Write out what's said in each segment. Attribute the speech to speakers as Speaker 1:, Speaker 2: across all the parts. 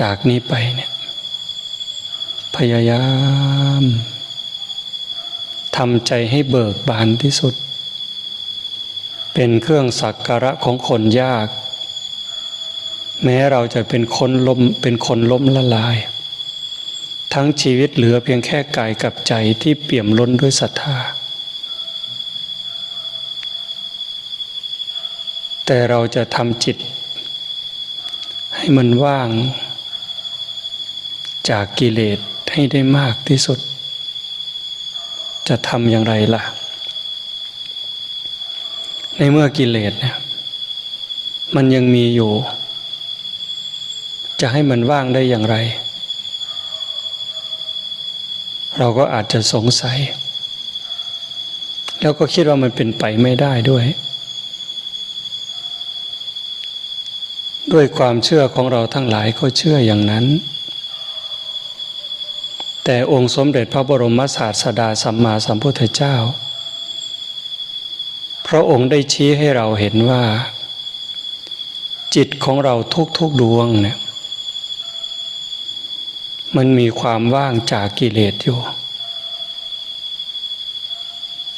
Speaker 1: จากนี้ไปเนี่ยพยายามทำใจให้เบิกบานที่สุด เป็นเครื่องสักการะของคนยาก แม้เราจะเป็นคนล้มเป็นคนล้มละลาย ทั้งชีวิตเหลือเพียงแค่กายกับใจที่เปี่ยมล้นด้วยศรัทธา แต่เราจะทำจิต ให้มันว่าง จากกิเลสให้ได้มากที่สุด จะทำอย่างไรล่ะ ในเมื่อกิเลสเนี่ยมันยังมีอยู่ จะให้มันว่างได้อย่างไร เราก็อาจจะสงสัย แล้วก็คิดว่ามันเป็นไปไม่ได้ด้วย ด้วยความเชื่อของเราทั้งหลายก็เชื่ออย่างนั้น แต่องค์สมเด็จพระบรมศาสดาสัมมาสัมพุทธเจ้า พระองค์ได้ชี้ให้เราเห็นว่า จิตของเราทุกๆดวงเนี่ยมันมีความว่างจากกิเลสอยู่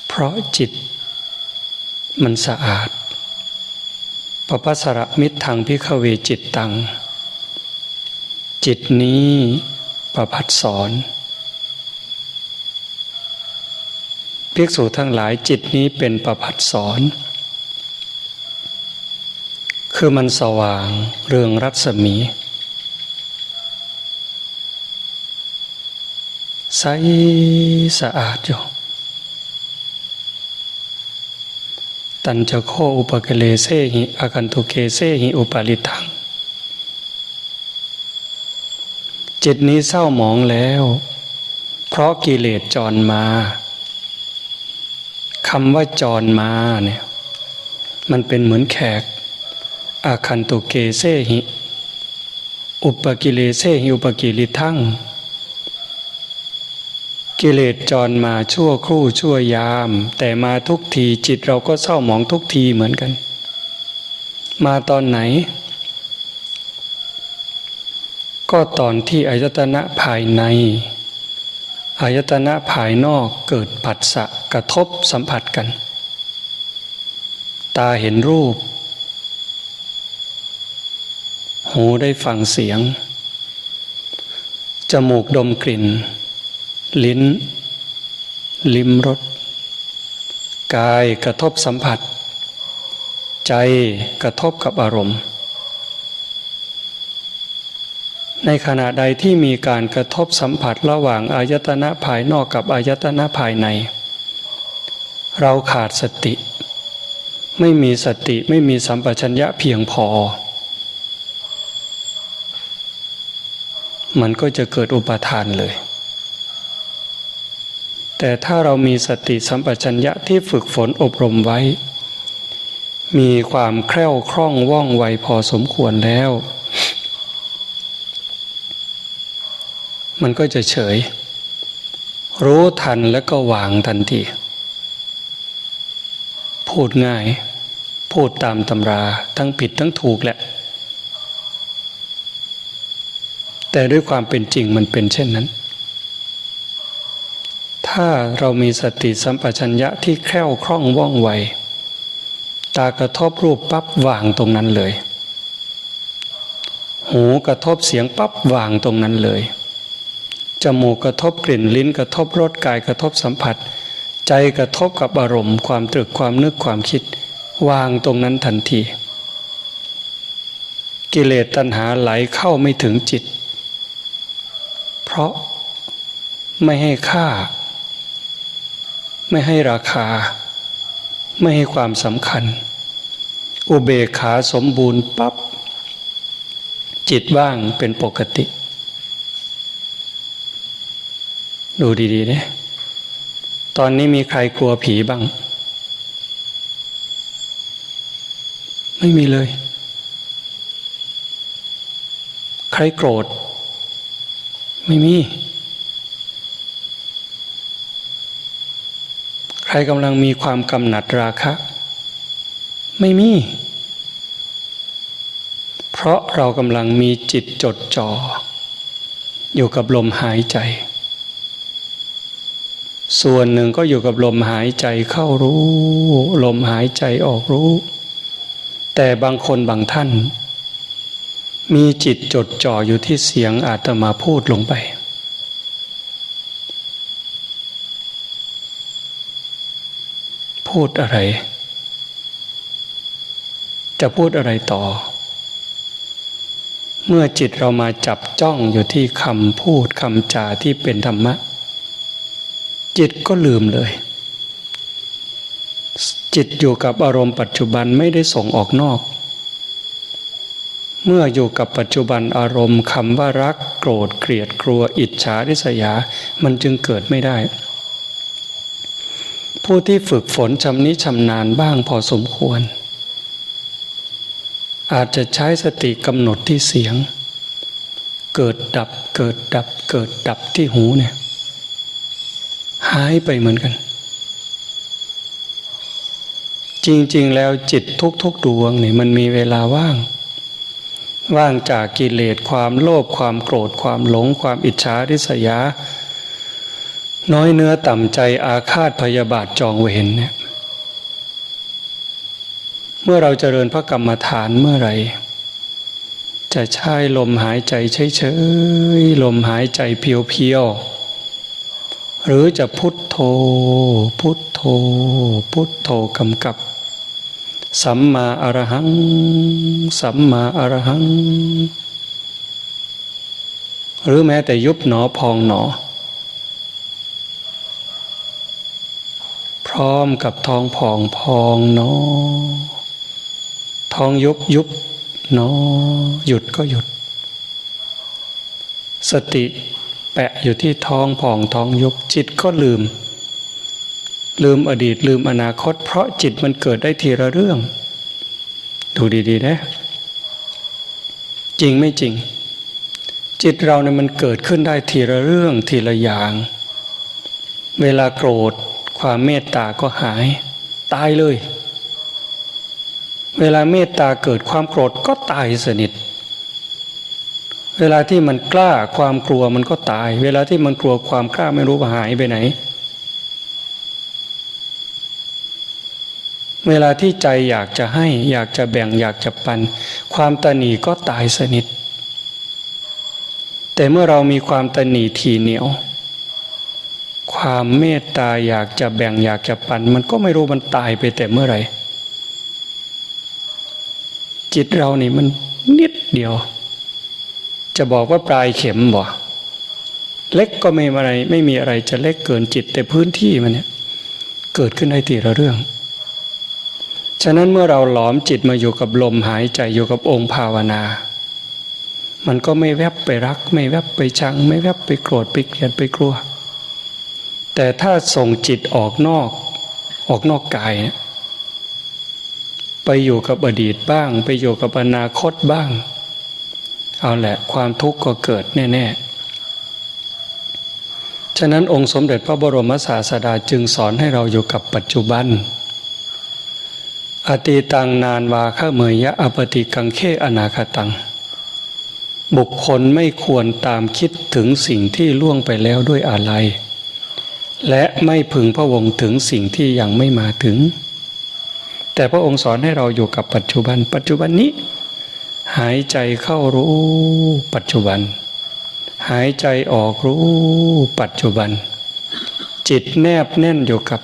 Speaker 1: เพราะจิตมันสะอาดปปัสระมิตรทางพิขเวจิตตัง จิตนี้ประพัดสอน ภิกษุทั้งหลายจิตนี้เป็นประพัดสอนคือมันสว่างเรืองรัศมี ใสสะอาดอยู่ตันจะโคอุปกเลเซหิอากันตุเกเซหิอุปาลิทัง จิตนี้เศร้าหมองแล้ว เพราะกิเลสจรมา คำว่าจรมาเนี่ยมันเป็นเหมือนแขก อาคันตุเกเซหิ อุปกิเลเซหิอุปกิลิทั้ง กิเลสจรมาชั่วครู่ชั่วยาม แต่มาทุกทีจิตเราก็เศร้าหมองทุกทีเหมือนกัน มาตอนไหน ก็ตอนที่อายตนะภายในอายตนะภายนอกเกิดผัสสะ กระทบสัมผัสกัน ตาเห็นรูป หูได้ฟังเสียง จมูกดมกลิ่น ลิ้น ลิ้มรสกายกระทบสัมผัส ใจกระทบกับอารมณ์ ในขณะใดที่มีการกระทบสัมผัสระหว่างอายตนะภายนอกกับอายตนะภายใน เราขาดสติ ไม่มีสติไม่มีสัมปชัญญะเพียงพอ มันก็จะเกิดอุปทานเลย แต่ถ้าเรามีสติสัมปชัญญะที่ฝึกฝนอบรมไว้ มีความแคล่วคล่องว่องไวพอสมควรแล้ว มันก็จะเฉย รู้ทันแล้วก็วางทันที พูดง่าย พูดตามตำราทั้งผิดทั้งถูกแหละ แต่ด้วยความเป็นจริงมันเป็นเช่นนั้น ถ้าเรามีสติสัมปชัญญะที่แคล่วคล่องว่องไว ตากระทบรูปปั๊บวางตรงนั้นเลย หูกระทบเสียงปั๊บวางตรงนั้นเลยจมูกกระทบกลิ่นลิ้นกระทบรสกายกระทบสัมผัส ใจกระทบกับอารมณ์ ความตรึกความนึกความคิด วางตรงนั้นทันที กิเลสตัณหาไหลเข้าไม่ถึงจิต เพราะไม่ให้ค่า ไม่ให้ราคา ไม่ให้ความสำคัญ อุเบกขาสมบูรณ์ปับ๊บจิตว่างเป็นปกติ ดูดีๆเนี่ย ตอนนี้มีใครกลัวผีบ้าง ไม่มีเลย ใครโกรธ ไม่มี ใครกำลังมีความกำหนัดราคะ ไม่มี เพเพราะเรากำลังมีจิตจดจ่ออยู่กับลมหายใจ ส่วนหนึ่งก็อยู่กับลมหายใจเข้ารู้ ลมหายใจออกรู้ แต่บางคนบางท่าน มีจิตจดจ่ออยู่ที่เสียงอาตมาพูดลงไป พูดอะไร จะพูดอะไรต่อ เมื่อจิตเรามาจับจ้องอยู่ที่คำพูดคำจาที่เป็นธรรมะ จิตก็ลืมเลย จิตอยู่กับอารมณ์ปัจจุบันไม่ได้ส่งออกนอก เมื่ออยู่กับปัจจุบันอารมณ์คำว่ารักโกรธเกลียดกลัวอิจฉาริษยา มันจึงเกิดไม่ได้ ผู้ที่ฝึกฝนชำนิชำนาญบ้างพอสมควร อาจจะใช้สติกำหนดที่เสียง เกิดดับเกิดดับเกิดดับที่หูเนี่ย หายไปเหมือนกัน จริงๆแล้วจิตทุกๆดวงเนี่ยมันมีเวลาว่าง ว่างจากกิเลสความโลภความโกรธความหลง ความอิจฉาริษยา น้อยเนื้อต่ำใจอาฆาตพยาบาทจองเวรเนี่ยเมื่อเราจเจริญพระกรรมฐานเมื่อไหร่จะใช้ลมหายใจเฉยๆลมหายใจเพียวๆ หรือจะพุทโธ พุทโธ พุทโธกำกับ สัมมาอรหัง สัมมาอรหัง หรือแม้แต่ยุบหนอพองหนอ พร้อมกับทองพองพองหนอ ทองยุบยุบเนอ หยุดก็หยุด สติ แปะอยู่ที่ท้องผ่องท้องยุบจิตก็ลืม ลืมอดีตลืมอนาคต เพราะจิตมันเกิดได้ทีละเรื่อง ดูดีๆนะ จริงไม่จริง จิตเราเนี่ยมันเกิดขึ้นได้ทีละเรื่องทีละอย่าง เวลาโกรธ ความเมตตาก็หาย ตายเลย เวลาเมตตาเกิดความโกรธก็ตายสนิท เวลาที่มันกล้าความกลัวมันก็ตาย เวลาที่มันกลัวความกล้าไม่รู้ว่าหายไปไหน เวลาที่ใจอยากจะให้ อยากจะแบ่งอยากจะปัน ความตนีก็ตายสนิท แต่เมื่อเรามีความตนีทีเหนียว ความเมตตาอยากจะแบ่งอยากจะปัน มันก็ไม่รู้มันตายไปแต่เมื่อไหร่จิตเรานี่มันนิดเดียว จะบอกว่าปลายเข็มบ่เล็กก็ไม่อะไรไม่มีอะไรจะเล็กเกินจิตแต่พื้นที่มันเนี่ยเกิดขึ้นได้ทีละเรื่อง ฉะนั้นเมื่อเราหลอมจิตมาอยู่กับลมหายใจอยู่กับองค์ภาวนา มันก็ไม่แวบไปรัก ไม่แวบไปชัง ไม่แวบไปโกรธไปเกลียดไปกลัว แต่ถ้าส่งจิตออกนอกออกนอกกายเนี่ยไปอยู่กับอดีตบ้าง ไปอยู่กับอนาคตบ้าง เอาแหละความทุกข์ก็เกิดแน่ ๆ ฉะนั้นองค์สมเด็จพระบรมศาสดาจึงสอนให้เราอยู่กับปัจจุบัน อตีตังนานวาข้าเมยยะอปติกังเคอนาคตัง บุคคลไม่ควรตามคิดถึงสิ่งที่ล่วงไปแล้วด้วยอะไร และไม่พึงพะวงถึงสิ่งที่ยังไม่มาถึง แต่พระองค์สอนให้เราอยู่กับปัจจุบัน ปัจจุบันนี้ หายใจเข้ารู้ ปัจจุบัน หายใจออกรู้ปัจจุบัน จิตแนบแน่นอยู่กับ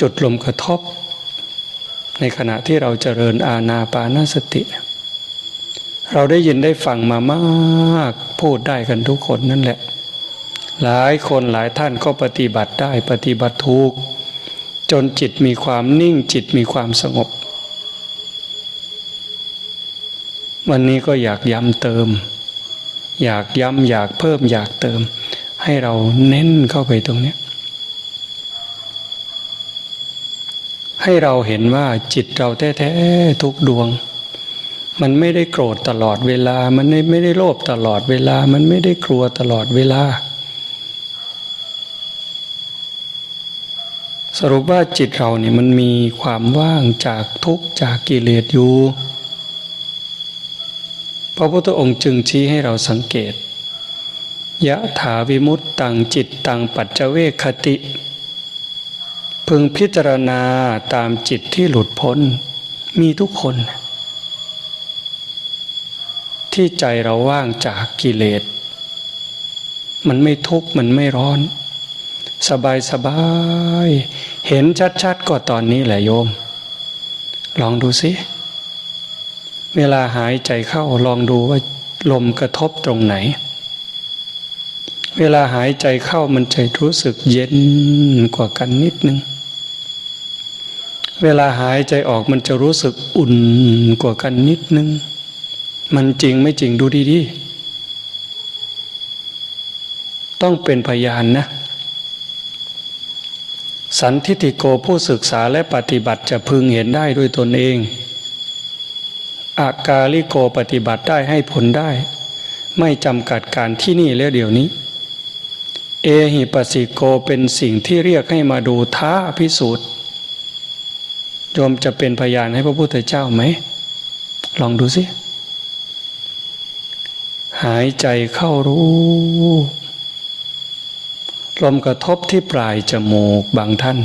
Speaker 1: จุดลมกระทบ ในขณะที่เราเจริญอาณาปานสติ เราได้ยินได้ฟังมามาก พูดได้กันทุกคนนั่นแหละ หลายคนหลายท่านก็ปฏิบัติได้ปฏิบัติถูก จนจิตมีความนิ่งจิตมีความสงบ วันนี้ก็อยากย้ำเติม อยากย้ำอยากเพิ่มอยากเติม ให้เราเน้นเข้าไปตรงนี้ ให้เราเห็นว่าจิตเราแท้ๆทุกดวง มันไม่ได้โกรธตลอดเวลา มันไม่ได้โลภตลอดเวลา มันไม่ได้กลัวตลอดเวลา สรุปว่าจิตเราเนี่ยมันมีความว่างจากทุกจากกิเลสอยู่ ระพุทธองค์จึงชี้ให้เราสังเกตยะถาวิมุตตังจิตตังปัจเจเวคติ พึงพิจารณาตามจิตที่หลุดพ้น มีทุกคน ที่ใจเราว่างจากกิเลส มันไม่ทุกข์มันไม่ร้อน สบายสบาย เห็นชัดๆก็ตอนนี้แหละโยม ลองดูสิ เวลาหายใจเข้าลองดูว่าลมกระทบตรงไหน เวลาหายใจเข้ามันจะรู้สึกเย็นกว่ากันนิดนึง เวลาหายใจออกมันจะรู้สึกอุ่นกว่ากันนิดนึง มันจริงไม่จริงดูดีๆ ต้องเป็นพยานนะ สันทิติโกผู้ศึกษาและปฏิบัติจะพึงเห็นได้ด้วยตนเอง อากาลิโกปฏิบัติได้ให้ผลได้ ไม่จำกัดการที่นี่แล้วเดี๋ยวนี้ เอหิปัสสิโกเป็นสิ่งที่เรียกให้มาดูท้าพิสูจน์โยมจะเป็นพยานให้พระพุทธเจ้าไหม ลองดูสิ หายใจเข้ารู้ ลมกระทบที่ปลายจมูกบางท่าน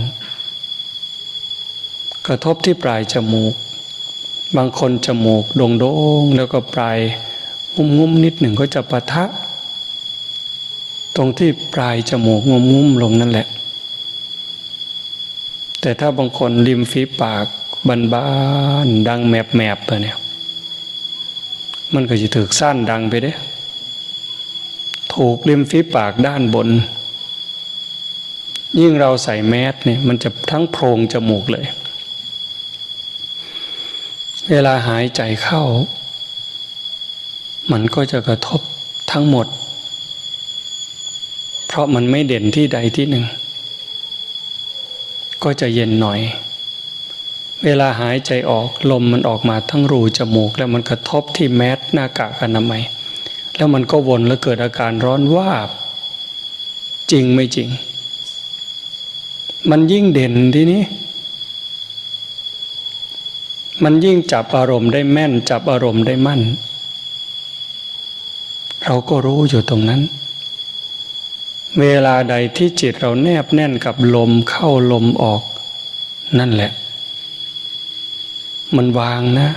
Speaker 1: กระทบที่ปลายจมูก บางคนจมูกโด่งโด่งแล้วก็ปลายงุ้มงุ้มนิดหนึ่งก็จะปะทะ ตรงที่ปลายจมูกงุ้มงุ้มลงนั่นแหละ แต่ถ้าบางคนริมฝีปากบานบานดังแมบแมบไปเนี่ยมันก็จะถือสั้นดังไปเด้ ถูกริมฝีปากด้านบน ยิ่งเราใส่แมสเนี่ยมันจะทั้งโพรงจมูกเลย เวลาหายใจเข้า มันก็จะกระทบทั้งหมด เพราะมันไม่เด่นที่ใดที่หนึ่ง ก็จะเย็นหน่อย เวลาหายใจออกลมมันออกมาทั้งรูจมูก แล้วมันกระทบที่แมสหน้ากากอนามัย แล้วมันก็วนแล้วเกิดอาการร้อนวาบ จริงไม่จริง มันยิ่งเด่นทีนี้ มันยิ่งจับอารมณ์ได้แม่น จับอารมณ์ได้มั่น เราก็รู้อยู่ตรงนั้น เวลาใดที่จิตเราแนบแน่นกับลมเข้าลมออก นั่นแหละ มันวางนะ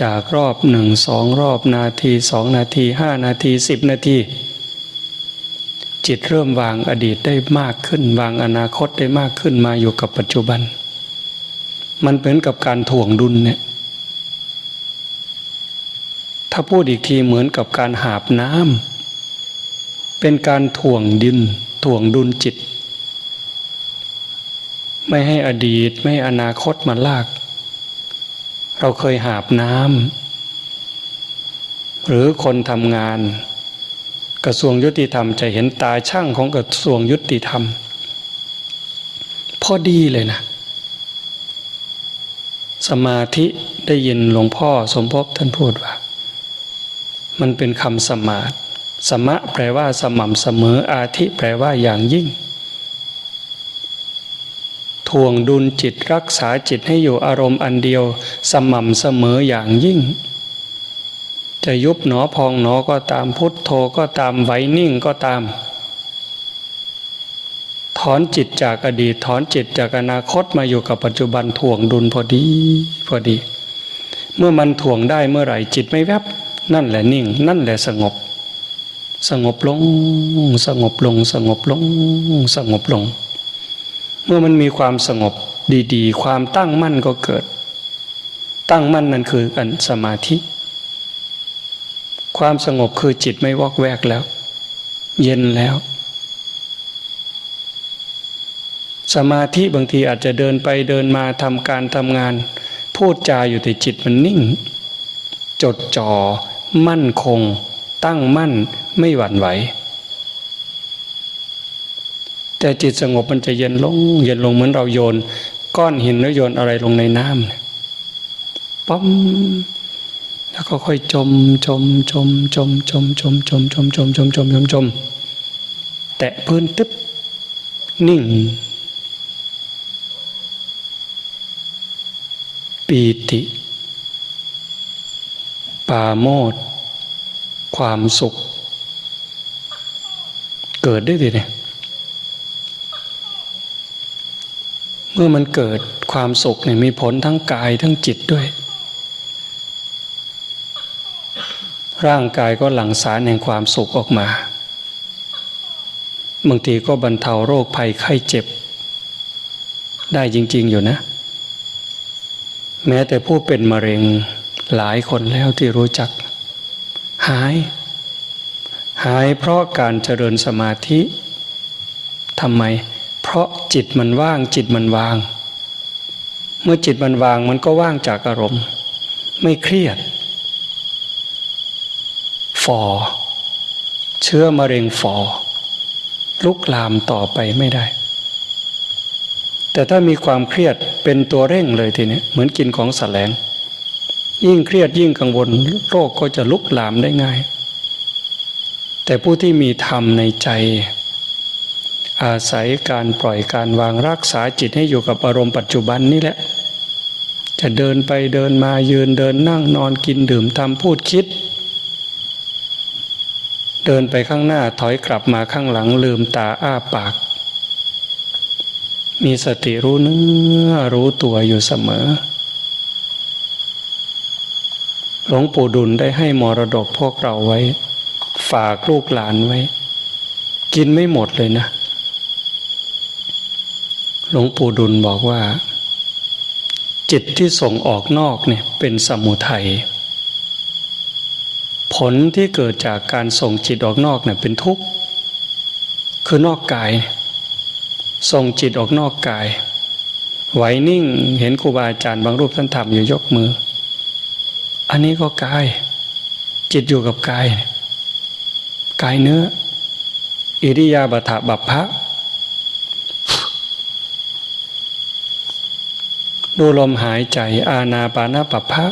Speaker 1: จากรอบหนึ่งสองรอบนาทีสองนาทีห้านาทีสิบนาที จิตเริ่มวางอดีตได้มากขึ้น วางอนาคตได้มากขึ้นมาอยู่กับปัจจุบัน มันเหมือนกับการถ่วงดุลเนี่ย ถ้าพูดอีกทีเหมือนกับการหาบน้ำเป็นการถ่วงดิน ถ่วงดุลจิต ไม่ให้อดีตไม่ให้อนาคตมาลาก เราเคยหาบน้ำหรือคนทำงาน กระทรวงยุติธรรมจะเห็นตาช่างของกระทรวงยุติธรรม พอดีเลยนะ สมาธิได้ยินหลวงพ่อสมภพท่านพูดว่า มันเป็นคำสมาธิสมะแปลว่าสม่ำเสมออาทิแปลว่าอย่างยิ่งทวงดุลจิตรักษาจิตให้อยู่อารมณ์อันเดียว สม่ำเสมออย่างยิ่ง จะยุบหนอพองหนอก็ตามพุทโธก็ตามไว้นิ่งก็ตาม อนจิตจากอดีตถอนจิตจากอนาคตมาอยู่กับปัจจุบันถ่วงดุลพอดีพอดี เมื่อมันถ่วงได้เมื่อไหร่จิตไม่แวบนั่นแหละนิ่ง นั่นแหละสงบ สงบลง สงบลง สงบลง สงบลง เมื่อมันมีความสงบดีๆ ความตั้งมั่นก็เกิด ตั้งมั่นนั่นคืออันสมาธิ ความสงบคือจิตไม่วอกแวกแล้ว เย็นแล้ว สมาธิบางทีอาจจะเดินไปเดินมาทำการทำงาน พูดจาอยู่แต่จิตมันนิ่ง จดจ่อมั่นคง ตั้งมั่นไม่หวั่นไหว แต่จิตสงบมันจะเย็นลง เย็นลงเหมือนเราโยน ก้อนหินแล้วโยนอะไรลงในน้ำปั๊มแล้วก็ค่อยจมจมจมจมจมจมจมจมจมจมจมจมจมแตะพื้นตึ๊บนิ่ง ปีติ ปาโมดความสุข เกิดได้ดีเนี่ยเมื่อมันเกิดความสุขเนี่ยมีผลทั้งกายทั้งจิตด้วย ร่างกายก็หลั่งสารแห่งความสุขออกมา บางทีก็บรรเทาโรคภัยไข้เจ็บ ได้จริง ๆ อยู่นะ แม้แต่ผู้เป็นมะเร็งหลายคนแล้วที่รู้จัก หาย หายเพราะการเจริญสมาธิทำไม เพราะจิตมันว่างจิตมันวาง เมื่อจิตมันวางมันก็ว่างจากอารมณ์ ไม่เครียดฟอเชื้อมะเร็งฟอลุกลามต่อไปไม่ได้ แต่ถ้ามีความเครียดเป็นตัวเร่งเลยทีนี้เหมือนกินของแสลง ยิ่งเครียดยิ่งกังวลโรคก็จะลุกลามได้ง่าย แต่ผู้ที่มีธรรมในใจ อาศัยการปล่อยการวางรักษาจิตให้อยู่กับอารมณ์ปัจจุบันนี่แหละ จะเดินไปเดินมายืนเดินนั่งนอนกินดื่มทำพูดคิด เดินไปข้างหน้าถอยกลับมาข้างหลังลืมตาอ้าปาก มีสติรู้เนื้อรู้ตัวอยู่เสมอ หลวงปู่ดุลได้ให้มรดกพวกเราไว้ ฝากลูกหลานไว้ กินไม่หมดเลยนะ หลวงปู่ดุลบอกว่า จิตที่ส่งออกนอกเนี่ยเป็นสมุทัยผลที่เกิดจากการส่งจิตออกนอกเนี่ยเป็นทุกข์ คือนอกกาย ส่งจิตออกนอกกาย ไหวนิ่งเห็นครูบาอาจารย์บางรูปท่านทำอยู่ยกมือ อันนี้ก็กาย จิตอยู่กับกาย กายเนื้อ อิริยาบถะบัพพะดูลมหายใจ อาณาปานาปภะ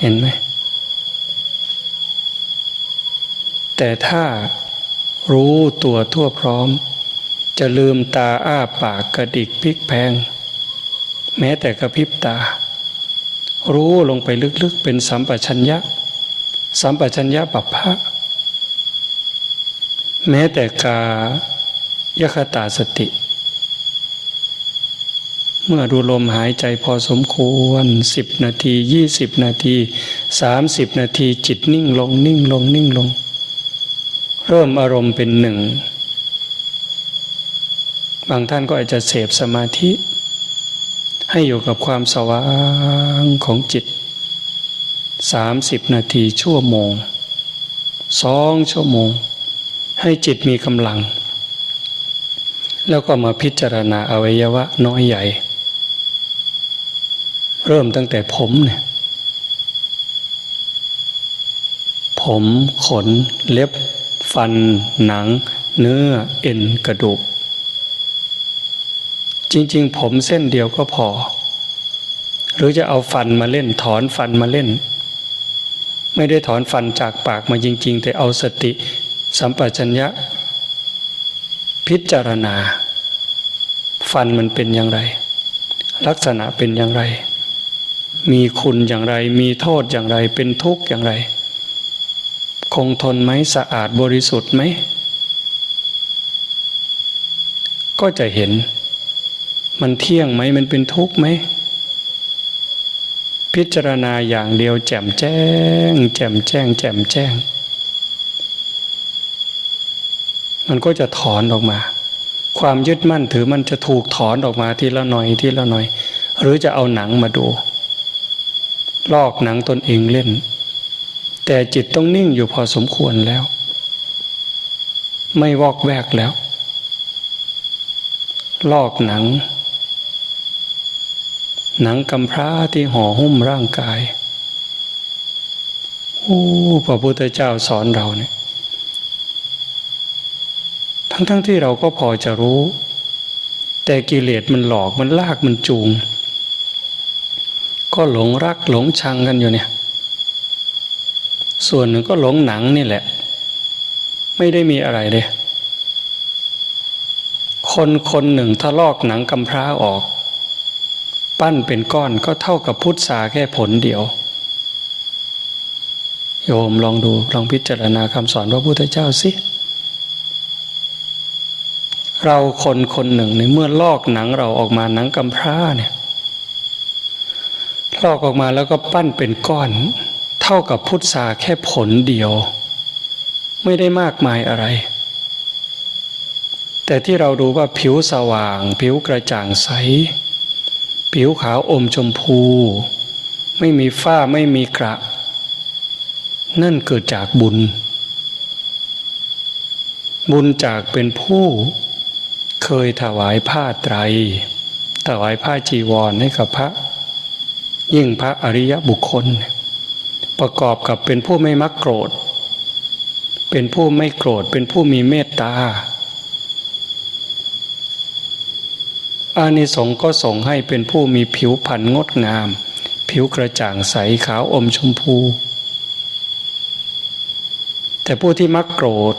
Speaker 1: เห็นไหม แต่ถ้ารู้ตัวทั่วพร้อม จะลืมตาอ้าปากกระดิกพลิกแพง แม้แต่กระพริบตา รู้ลงไปลึกๆเป็นสัมปชัญญะ สัมปชัญญะปัปพะแม้แต่กายคตาสติ เมื่อดูลมหายใจพอสมควรสิบนาทียี่สิบนาทีสามสิบนาทีจิตนิ่งลงนิ่งลงนิ่งลงเริ่มอารมณ์เป็นหนึ่ง บางท่านก็อาจจะเสพสมาธิ ให้อยู่กับความสว่างของจิตสามสิบนาทีชั่วโมงสองชั่วโมง ให้จิตมีกำลัง แล้วก็มาพิจารณาอวัยวะน้อยใหญ่ เริ่มตั้งแต่ผมเนี่ยผมขนเล็บ ฟันหนัง เนื้อเอ็นกระดูก จริง ๆ ผมเส้นเดียวก็พอ หรือจะเอาฟันมาเล่นถอนฟันมาเล่น ไม่ได้ถอนฟันจากปากมาจริง ๆ แต่เอาสติ สัมปชัญญะ พิจารณา ฟันมันเป็นอย่างไร ลักษณะเป็นอย่างไรมีคุณอย่างไร มีโทษอย่างไร เป็นทุกข์อย่างไร คงทนไหมสะอาดบริสุทธิ์ไหม ก็จะเห็น มันเที่ยงไหมมันเป็นทุกข์ไหม พิจารณาอย่างเดียวแจ่มแจ้ง แจ่มแจ้ง แจ่มแจ้ง มันก็จะถอนออกมา ความยึดมั่นถือมันจะถูกถอนออกมาทีละหน่อยทีละหน่อย หรือจะเอาหนังมาดู ลอกหนังตนเองเล่น แต่จิตต้องนิ่งอยู่พอสมควรแล้ว ไม่วอกแวกแล้ว ลอกหนัง หนังกำพร้าที่ห่อหุ้มร่างกายโอ้พระพุทธเจ้าสอนเราเนี่ย ทั้งๆทที่เราก็พอจะรู้ แต่กิเลสมันหลอกมันลากมันจูง ก็หลงรักหลงชังกันอยู่เนี่ย ส่วนหนึ่งก็หลงหนังนี่แหละ ไม่ได้มีอะไรเลยคนคนหนึ่งถ้าลอกหนังกำพร้าออก ปั้นเป็นก้อนก็เท่ากับพุทธาแค่ผลเดียว โยมลองดูลองพิจารณาคำสอนพระพุทธเจ้าสิเราคนคนหนึ่งในเมื่อลอกหนังเราออกมาหนังกำพร้าเนี่ยลอกออกมาแล้วก็ปั้นเป็นก้อน เท่ากับพุทธาแค่ผลเดียว ไม่ได้มากมายอะไร แต่ที่เราดูว่าผิวสว่าง ผิวกระจ่างใส ผิวขาวอมชมพู ไม่มีฝ้าไม่มีกระ นั่นเกิดจากบุญ บุญจากเป็นผู้เคยถวายผ้าไตร ถวายผ้าจีวรให้กับพระ ยิ่งพระอริยบุคคล ประกอบกับเป็นผู้ไม่มักโกรธ เป็นผู้ไม่โกรธ เป็นผู้มีเมตตา อานิสงส์ก็ส่งให้เป็นผู้มีผิวพรรณงดงาม ผิวกระจ่างใสขาวอมชมพู แต่ผู้ที่มักโกรธ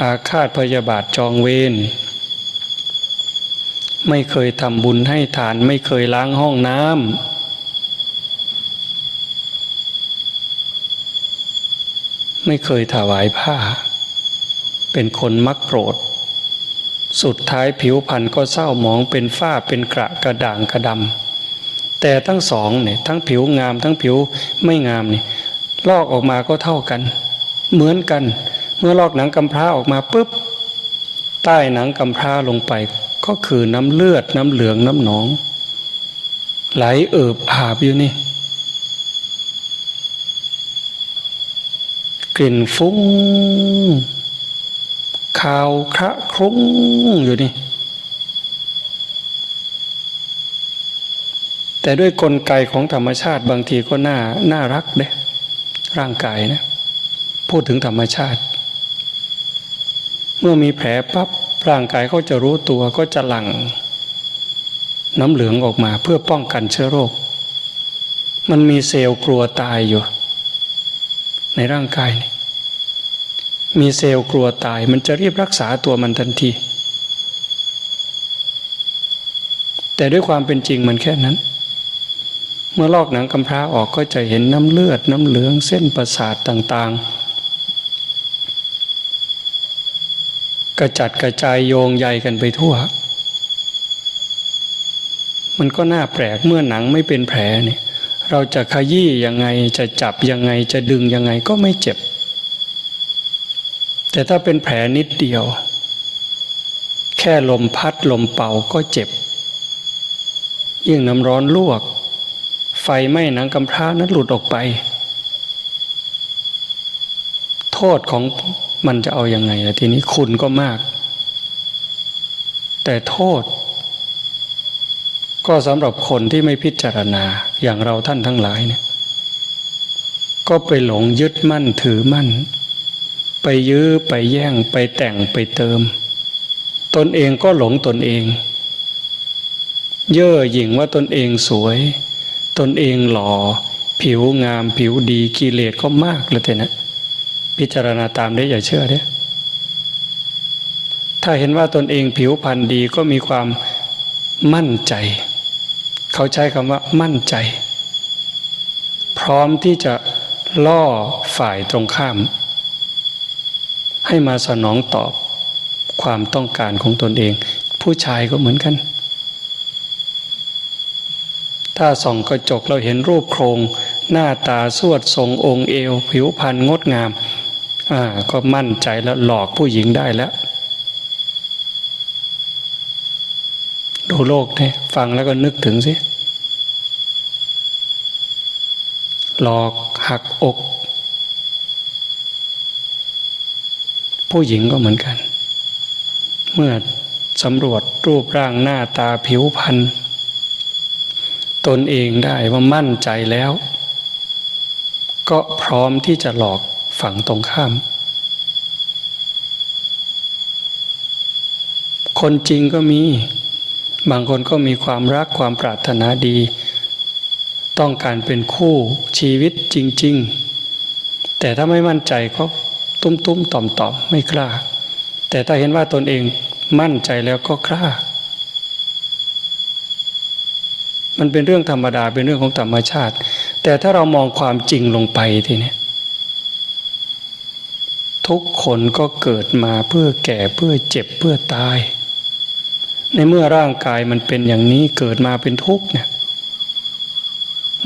Speaker 1: อาฆาตพยาบาทจองเวรไม่เคยทำบุญให้ทานไม่เคยล้างห้องน้ำ ไม่เคยถวายผ้า เป็นคนมักโกรธ สุดท้ายผิวพรรณก็เศร้าหมองเป็นฝ้าเป็นกระกระด่างกระดำ แต่ทั้งสองเนี่ยทั้งผิวงามทั้งผิวไม่งามนี่ลอกออกมาก็เท่ากัน เหมือนกัน เมื่อลอกหนังกำพร้าออกมาปุ๊บ ใต้หนังกำพร้าลงไป ก็คือน้ำเลือดน้ำเหลืองน้ำหนอง ไหลเอิบอาบอยู่นี่ กลิ่นฟุ้งข่าวคระครุ้งอยู่นี่ แต่ด้วยกลไกของธรรมชาติบางทีก็น่าน่ารักเด้ร่างกายนะ พูดถึงธรรมชาติ เมื่อมีแผลปับ๊บร่างกายเขาจะรู้ตัวก็จะหลั่ง น้ำเหลืองออกมาเพื่อป้องกันเชื้อโรค มันมีเซลล์กลัวตายอยู่ ในร่างกายนี่มีเซลล์กลัวตาย มันจะรีบรักษาตัวมันทันที แต่ด้วยความเป็นจริงมันแค่นั้น เมื่อลอกหนังกำพร้าออกก็จะเห็นน้ำเลือดน้ำเหลืองเส้นประสาทต่างๆ กระจัดกระจายโยงใยกันไปทั่ว มันก็น่าแปลกเมื่อหนังไม่เป็นแผลเนี่ย เราจะขยี้ยังไงจะจับยังไงจะดึงยังไงก็ไม่เจ็บ แต่ถ้าเป็นแผลนิดเดียว แค่ลมพัดลมเป่าก็เจ็บ ยิ่งน้ำร้อนลวก ไฟไหม้หนังกำพร้านั้นหลุดออกไป โทษของมันจะเอาอยัางไงล่ะทีนี้คุณก็มาก แต่โทษ ก็สำหรับคนที่ไม่พิจารณาอย่างเราท่านทั้งหลายเนี่ยก็ไปหลงยึดมั่นถือมั่น ไปยื้อไปแย่งไปแต่งไปเติม ตนเองก็หลงตนเอง เย่อหยิ่งว่าตนเองสวย ตนเองหล่อ ผิวงามผิวดีกิเลสก็มากเลยเนะ พิจารณาตามได้อย่าเชื่อเด้ถ้าเห็นว่าตนเองผิวพรรณดีก็มีความมั่นใจ เขาใช้คำว่ามั่นใจ พร้อมที่จะล่อฝ่ายตรงข้าม ให้มาสนองตอบความต้องการของตนเอง ผู้ชายก็เหมือนกัน ถ้าส่องกระจกเราเห็นรูปโครง หน้าตาสวดทรงองค์เอว ผิวพรรณงดงาม อ่าก็มั่นใจแล้วหลอกผู้หญิงได้แล้ว ดูโลกเนี่ยฟังแล้วก็นึกถึงสิ หลอกหักอก ผู้หญิงก็เหมือนกัน เมื่อสำรวจรูปร่างหน้าตาผิวพรรณตนเองได้ว่ามั่นใจแล้ว ก็พร้อมที่จะหลอกฝั่งตรงข้าม คนจริงก็มี บางคนก็มีความรักความปรารถนาดี ต้องการเป็นคู่ชีวิตจริง ๆ แต่ถ้าไม่มั่นใจก็ตุ้มตุ้มต่อมต่อมไม่กล้า แต่ถ้าเห็นว่าตนเองมั่นใจแล้วก็กล้า มันเป็นเรื่องธรรมดาเป็นเรื่องของธรรมชาติ แต่ถ้าเรามองความจริงลงไปทีนี้ทุกคนก็เกิดมาเพื่อแก่เพื่อเจ็บเพื่อตาย ในเมื่อร่างกายมันเป็นอย่างนี้เกิดมาเป็นทุกข์เนี่ย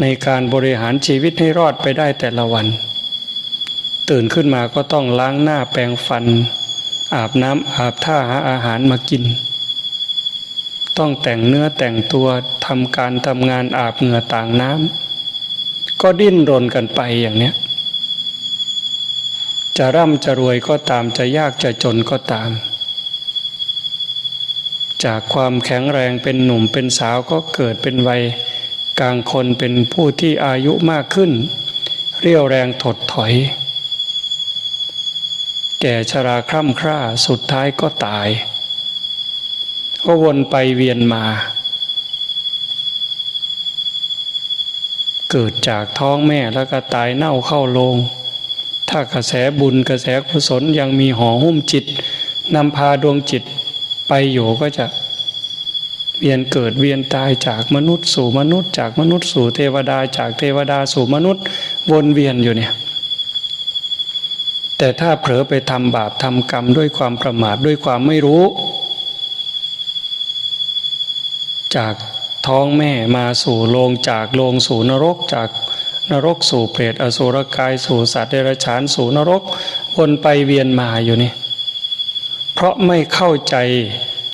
Speaker 1: ในการบริหารชีวิตให้รอดไปได้แต่ละวัน ตื่นขึ้นมาก็ต้องล้างหน้าแปรงฟัน อาบน้ำอาบท่าหาอาหารมากิน ต้องแต่งเนื้อแต่งตัวทำการทำงานอาบเหงื่อต่างน้ำก็ดิ้นรนกันไปอย่างเนี้ยจะร่ำจะรวยก็ตามจะยากจะจนก็ตาม จากความแข็งแรงเป็นหนุ่มเป็นสาวก็เกิดเป็นวัยกลางคนเป็นผู้ที่อายุมากขึ้น เรียวแรงถดถอย แก่ชราคร่ำคร่าสุดท้ายก็ตายก็วนไปเวียนมา เกิดจากท้องแม่แล้วก็ตายเน่าเข้าลง ถ้ากระแสบุญกระแสกุศลยังมีห่อหุ้มจิตนำพาดวงจิต ไปอยู่ก็จะเวียนเกิดเวียนตายจากมนุษย์ สู่มนุษย์ จากมนุษย์ สู่เทวดาจากเทวดาสู่มนุษย์ วนเวียนอยู่เนี่ยแต่ถ้าเผลอไปทำบาปทำกรรมด้วยความประมาทด้วยความไม่รู้ จากท้องแม่มาสู่โลงจากโลงสู่นรกจากนรกสู่เปรตอสุรกายสู่สัตว์เดรัจฉานสู่นรกวนไปเวียนมาอยู่นี่ เพราะไม่เข้าใจ